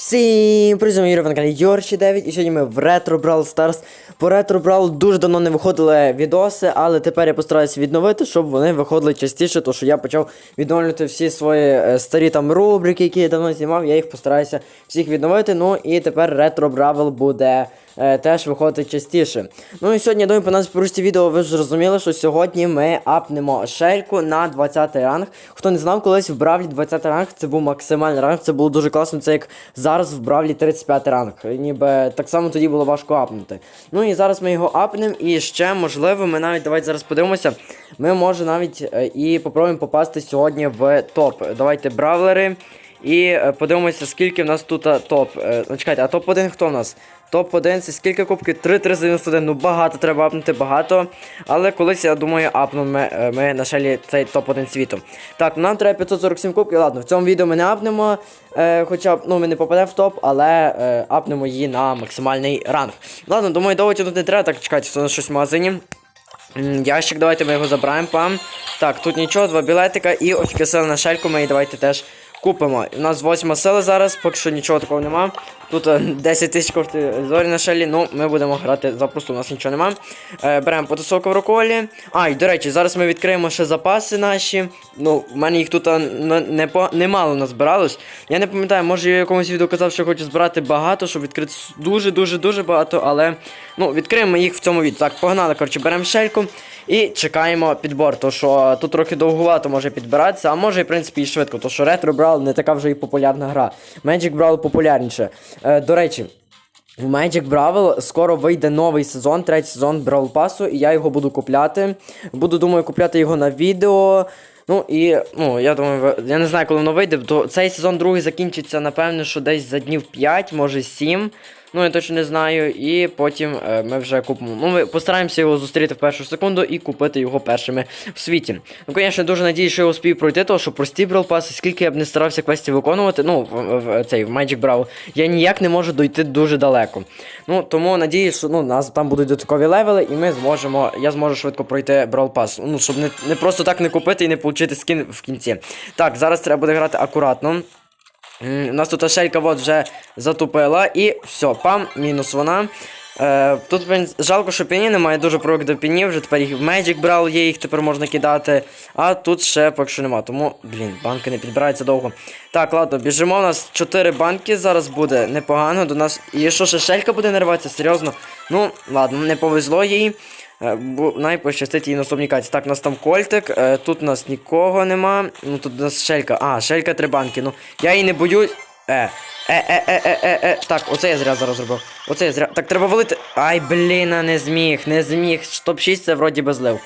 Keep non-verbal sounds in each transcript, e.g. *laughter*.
Всім призом Юрій на каналі Йорші 9 і сьогодні ми в Ретро Brawl Stars. По Ретро Brawl дуже давно не виходили відоси, але тепер я постараюся відновити, щоб вони виходили частіше, тому що я почав відновлювати всі свої е, старі там рубрики, які я давно знімав, я їх постараюся всіх відновити. Ну і тепер Ретро Brawl буде е, теж виходити частіше. Ну і сьогодні, я думаю, по нас порушці відео ви ж зрозуміли, що сьогодні ми апнемо шельку на 20 ранг. Хто не знав, колись в Бравлі 20 ранг це був максимальний ранг, це було дуже класно, це як зараз в Бравлі 35 ранг. Ніби так само тоді було важко апнути. Ну і зараз ми його апнемо, і ще можливо, ми навіть давайте зараз подивимося. Ми може навіть е, і попробуємо попасти сьогодні в топ. Давайте бравлери. І е, подивимося, скільки в нас тут топ. Е, ну, чекайте, а топ-1 хто в нас? Топ-1 це скільки кубків? 3-391. Ну багато треба апнути, багато. Але колись, я думаю, апнемо ми, е, ми на шелі цей топ-1 світу. Так, нам треба 547 кубків. Ладно, в цьому відео ми не апнемо. Е, хоча б, ну, ми не попадемо в топ, але е, апнемо її на максимальний ранг. Ладно, думаю, довго тут не треба. Так, чекайте, це у нас щось в магазині. Ящик, давайте ми його забираємо, пам. Так, тут нічого, два білетика і очки сили на шельку ми її давайте теж купимо. У нас восьма сила зараз, поки що нічого такого нема. Тут е, 10 тисяч коштує зорі на шелі, ну ми будемо грати запросто, у нас нічого нема. Е, беремо потасовку в руколі. А, і до речі, зараз ми відкриємо ще запаси наші. Ну, в мене їх тут е, н- не немало назбиралось. Я не пам'ятаю, може я якомусь відео казав, що хочу збирати багато, щоб відкрити дуже-дуже-дуже багато, але ну, відкриємо їх в цьому відео. Так, погнали, коротше, беремо шельку і чекаємо підбор. То що тут трохи довгувато може підбиратися, а може в принципі і швидко, то що Retro Brawl не така вже і популярна гра. Magic Brawl популярніше. Е, до речі. В Magic Brawl скоро вийде новий сезон, третій сезон Brawl Pass, і я його буду купляти. Буду, думаю, купляти його на відео. Ну і ну, я думаю, я не знаю, коли воно вийде, то цей сезон другий закінчиться, напевно, що десь за днів 5, може 7. Ну, я точно не знаю. І потім е, ми вже купимо. Ну, ми постараємося його зустріти в першу секунду і купити його першими в світі. Ну, звісно, дуже надіюсь, що я успію пройти, тому що прості Pass, скільки я б не старався квесті виконувати, ну, в, в, цей, в Magic Brawl, я ніяк не можу дойти дуже далеко. Ну, тому надіюсь, що ну, нас там будуть додаткові левели, і ми зможемо, я зможу швидко пройти Brawl Pass. Ну, щоб не, не просто так не купити і не отримати скін в кінці. Так, зараз треба буде грати акуратно. У нас тут шелька от вже затупила і все, пам, мінус вона. Е, тут жалко, що піні немає дуже привик до пінів, вже тепер їх в Magic брав, є, їх тепер можна кидати. А тут ще поки що нема. Тому, блін, банки не підбираються довго. Так, ладно, біжимо. У нас 4 банки зараз буде непогано. До нас. І що ще шелька буде нарватися? Серйозно? Ну, ладно, не повезло їй. Е, най пощастить їй наступній каці. Так, у нас там кольтик, е, тут у нас нікого нема. Ну тут у нас шелька. А, шелька три банки. Ну, я її не боюсь. Е. Е, е, е, е, е, е. Так, оце я зря зараз зробив. Оце я зря. Так, треба валити. Ай, блін, не зміг, не зміг. Топ-6 це вроді би злив.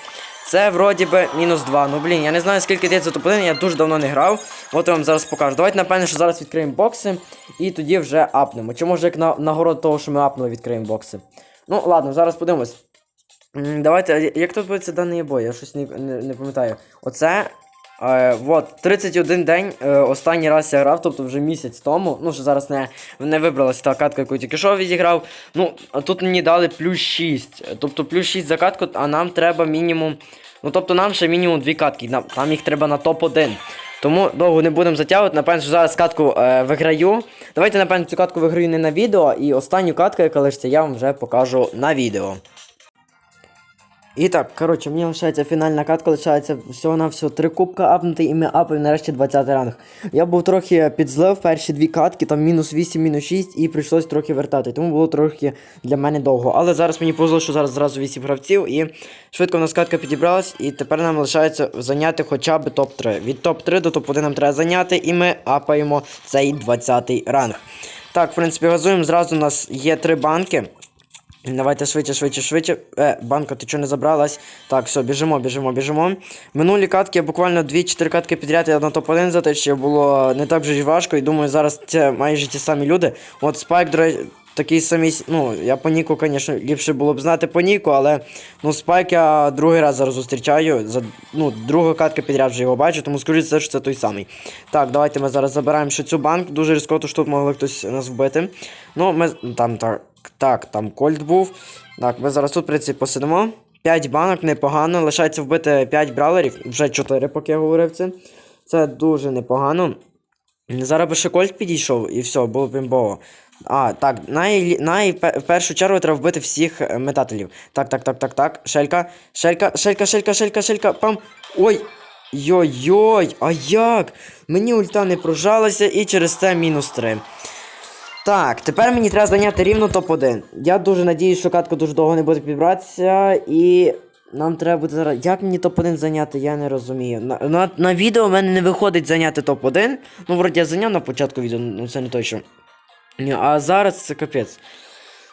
Це вроді би мінус 2. Ну блін, я не знаю скільки дається топ-1, я дуже давно не грав. От я вам зараз покажу. Давайте, напевно, що зараз відкриємо бокси і тоді вже апнемо. Чи може як на нагород того, що ми апнули, відкриємо бокси. Ну, ладно, зараз подивимось. Давайте, як тут буде даний бой? Я щось не, не, не пам'ятаю. Оце. Е, вот, 31 день е, останній раз я грав, тобто вже місяць тому. Ну, що зараз не, не вибралася та катка, яку тільки що відіграв. Ну, тут мені дали плюс 6. Тобто плюс 6 за катку, а нам треба мінімум. Ну, тобто нам ще мінімум 2 катки. Нам, нам їх треба на топ-1. Тому довго не будемо затягувати. Напевно, що зараз катку е, виграю. Давайте, напевно, цю катку виграю не на відео, і останню катку, яка лишиться, я вам вже покажу на відео. І так, коротше, мені лишається фінальна катка, лишається всього на всього три кубка апнути, і ми апаємо нарешті 20 ранг. Я був трохи підзлив перші дві катки, там мінус 8, мінус 6, і прийшлось трохи вертати. Тому було трохи для мене довго. Але зараз мені повезло, що зараз зразу 8 гравців, і швидко в нас катка підібралась, і тепер нам лишається зайняти хоча б топ-3. Від топ-3 до топ-1 нам треба зайняти, і ми апаємо цей 20 ранг. Так, в принципі, газуємо. Зразу у нас є три банки. Давайте швидше, швидше, швидше. Е, банка, ти чого не забралась? Так, все, біжимо, біжимо, біжимо. Минулі катки, буквально 2-4 катки підряд я на топ-1 затащив, було не так вже й важко. І думаю, зараз це майже ті самі люди. От Спайк, до речі, такий самий. Ну, я по Ніку, звісно, ліпше було б знати по Ніку, але ну, Спайк я другий раз зараз зустрічаю. За, ну, друга катка підряд вже його бачу, тому скажіть, що це той самий. Так, давайте ми зараз забираємо ще цю банк. Дуже різко, що тут могли хтось нас вбити. Ну, ми там так. Так, там Кольт був. Так, ми зараз тут, в принципі, посидимо. 5 банок, непогано. Лишається вбити 5 бравлерів. Вже 4, поки я говорив це. Це дуже непогано. Зараз би ще кольт підійшов і все, було б імбово. А, так, най, най, в першу чергу треба вбити всіх е, метателів. Так, так, так, так, так. Шелька, шелька, шелька, шелька, шелька, шелька, пам. Ой. Йой-йой, а як? Мені ульта не прожалася і через це мінус 3. Так, тепер мені треба зайняти рівно топ-1. Я дуже надіюсь, що катка дуже довго не буде підбиратися, і нам треба буде зараз. Як мені топ-1 зайняти, я не розумію. На, на, на відео в мене не виходить зайняти топ-1. Ну, вроді я зайняв на початку відео, ну це не точно. Ні, а зараз це капець.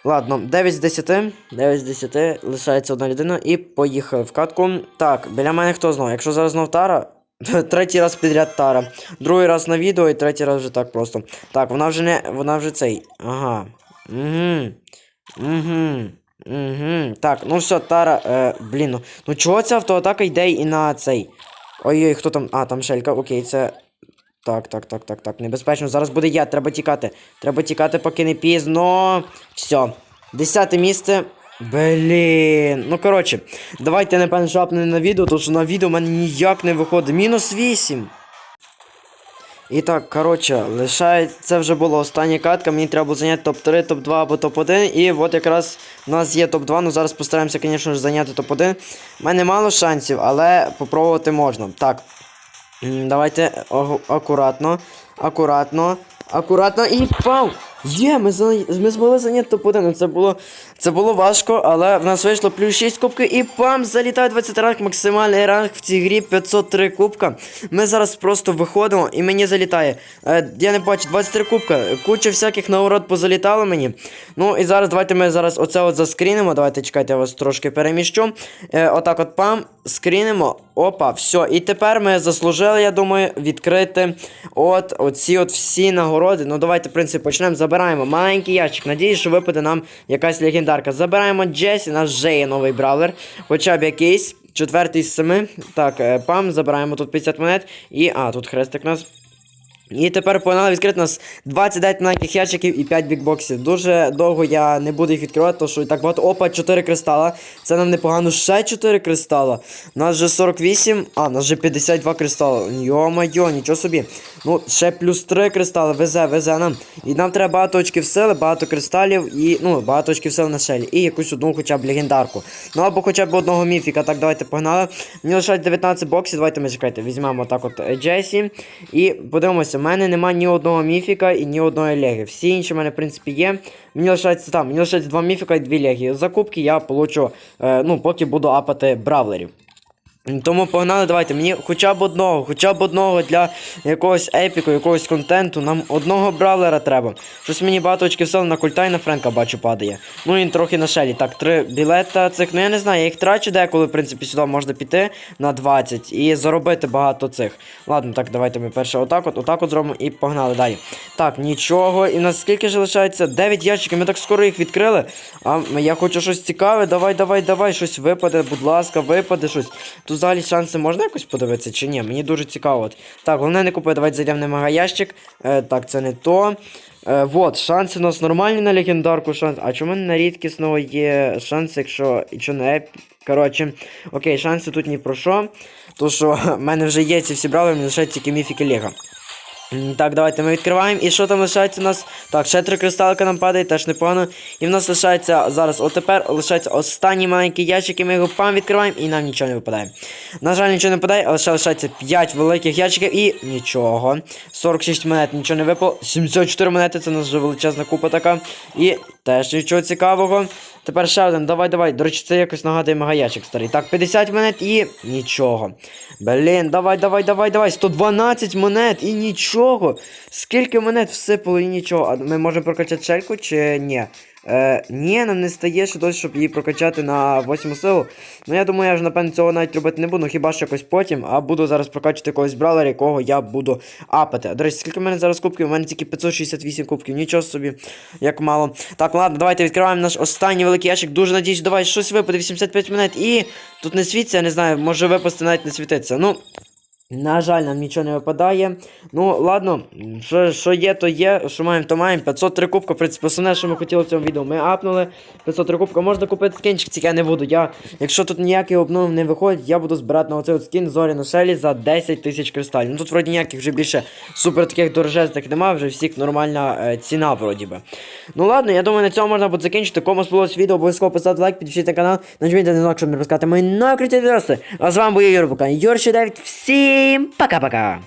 Ладно, 9 з 10. 9 з 10, лишається одна людина і поїхали в катку. Так, біля мене хто знов? Якщо зараз знов Тара, *laughs* третій раз підряд Тара. Другий раз на відео і третій раз вже так просто. Так, вона вже не. Вона вже цей. Ага. Угу. Угу. Угу. Так, ну все, Тара. Е, блін, ну, ну чого ця автоатака йде і на цей? Ой-ой, хто там? А, там шелька, окей, це. Так, так, так, так, так. Небезпечно. Зараз буде я, треба тікати. Треба тікати, поки не пізно. Все. Десяте місце. Блін. Ну коротше, давайте напевно шапне на відео, тому що на відео в мене ніяк не виходить. Мінус 8. І так, коротше, лишається, це вже була остання катка, мені треба було зайняти топ-3, топ-2 або топ-1. І от якраз у нас є топ-2, ну зараз постараємося, звісно ж, зайняти топ-1. У мене мало шансів, але попробувати можна. Так. Давайте акуратно, акуратно, акуратно і пам! Є, ми, ми змогли зайняти топ-1. Ну, Це було, це було важко, але в нас вийшло плюс 6 кубків і пам! Залітає 20 ранг, максимальний ранг в цій грі 503 кубка. Ми зараз просто виходимо і мені залітає. Е, я не бачу, 23 кубка. Куча всяких нагород позалітало мені. Ну і зараз давайте ми зараз оце от заскрінимо. Давайте чекайте, я вас трошки переміщу. Е, отак от пам, скрінимо. Опа, все. І тепер ми заслужили, я думаю, відкрити от оці от всі нагороди. Ну давайте, в принципі, почнемо. Забираємо маленький ящик. Надіюсь, що випаде нам якась легендарка. Забираємо Джесі, у нас вже є новий бравлер. Хоча б якийсь. Четвертий з семи. Так, е, пам, забираємо тут 50 монет. І. А, тут хрестик у нас. І тепер погнали відкрити нас 29 маленьких ящиків і 5 бікбоксів. Дуже довго я не буду їх відкривати, тому що і так багато. Опа, 4 кристала. Це нам непогано. Ще 4 кристала. У нас вже 48, а, у нас вже 52 кристала. Йо-майо, нічого собі. Ну, ще плюс 3 кристали. Везе, везе нам. І нам треба багато очків сили, багато кристалів і. Ну, багато очків сили на шелі. І якусь одну хоча б легендарку. Ну або хоча б одного міфіка. Так, давайте погнали. Мені лишають 19 боксів. Давайте ми чекайте. Візьмемо так от е, Джесі. І подивимося, в мене немає ні одного міфіка і ні одної леги. Всі інші в мене, в принципі, є. Мені лишається там, мені лишається два міфіка і дві леги. Закупки я получу, е, ну, поки буду апати бравлерів. Тому погнали, давайте. Мені хоча б одного, хоча б одного для якогось епіку, якогось контенту. Нам одного бравлера треба. Щось мені багато очків сил на культа і на Френка бачу падає. Ну і трохи на шелі. Так, три білета цих. Ну я не знаю, я їх трачу деколи, в принципі, сюди можна піти на 20 і заробити багато цих. Ладно, так, давайте ми перше отак от, отак от зробимо і погнали далі. Так, нічого. І нас скільки ж лишається? 9 ящиків, ми так скоро їх відкрили. А я хочу щось цікаве. Давай, давай, давай, щось випаде, будь ласка, випаде щось. Тут взагалі шанси можна якось подивитися чи ні? Мені дуже цікаво. Так, головне не купити, давайте зайдемо на мегаящик. Е, так, це не то. Е, вот, шанси у нас нормальні на легендарку шанс. А чому на рідкісного є шанс, якщо якщо не еп... Коротше, окей, шанси тут ні про що. То що *laughs* в мене вже є ці всі брали, мені лишається тільки міфіки Лего. Так, давайте ми відкриваємо. І що там лишається у нас? Так, ще три кристалика нам падає, теж непогано. І в нас лишається зараз, отепер тепер лишається останній маленький ящик, і ми його пам відкриваємо, і нам нічого не випадає. На жаль, нічого не випадає, але ще лишається 5 великих ящиків і нічого. 46 монет, нічого не випало. 74 монети, це у нас вже величезна купа така. І теж нічого цікавого. Тепер ще один, давай, давай. До речі, це якось нагадує магаячик старий. Так, 50 монет і нічого. Блін, давай, давай, давай, давай. 112 монет і нічого. Скільки монет всипало і нічого. А ми можемо прокачати шельку чи ні? Е, ні, нам не стає ще досі, щоб її прокачати на 8 силу. Ну я думаю, я вже напевно цього навіть робити не буду, ну хіба що якось потім, а буду зараз прокачувати якогось бравлера, якого я буду апати. До речі, скільки в мене зараз кубків? У мене тільки 568 кубків, нічого собі, як мало. Так, ладно, давайте відкриваємо наш останній великий ящик. Дуже надіюсь, давай щось випаде, 85 монет. І тут не світиться, я не знаю, може випасти навіть не світиться. Ну. На жаль, нам нічого не випадає. Ну, ладно, що, що є, то є, що маємо, то маємо. 503 кубка, в принципі, основне, що ми хотіли в цьому відео. Ми апнули 503 кубка. Можна купити скінчик, тільки я не буду. Я, якщо тут ніякий обнов не виходить, я буду збирати на оцей от скін зорі на шелі за 10 тисяч кристалів. Ну тут вроді ніяких вже більше супер таких дорожезних немає, вже всіх нормальна е, ціна, вроді би. Ну ладно, я думаю, на цьому можна буде закінчити. Кому сподобалось відео, обов'язково поставте лайк, підпишіться на канал, нажміть на дзвінок, щоб не пропускати мої нові круті відоси. А з вами був Юрій Букан. Юрій 9. Пока-пока!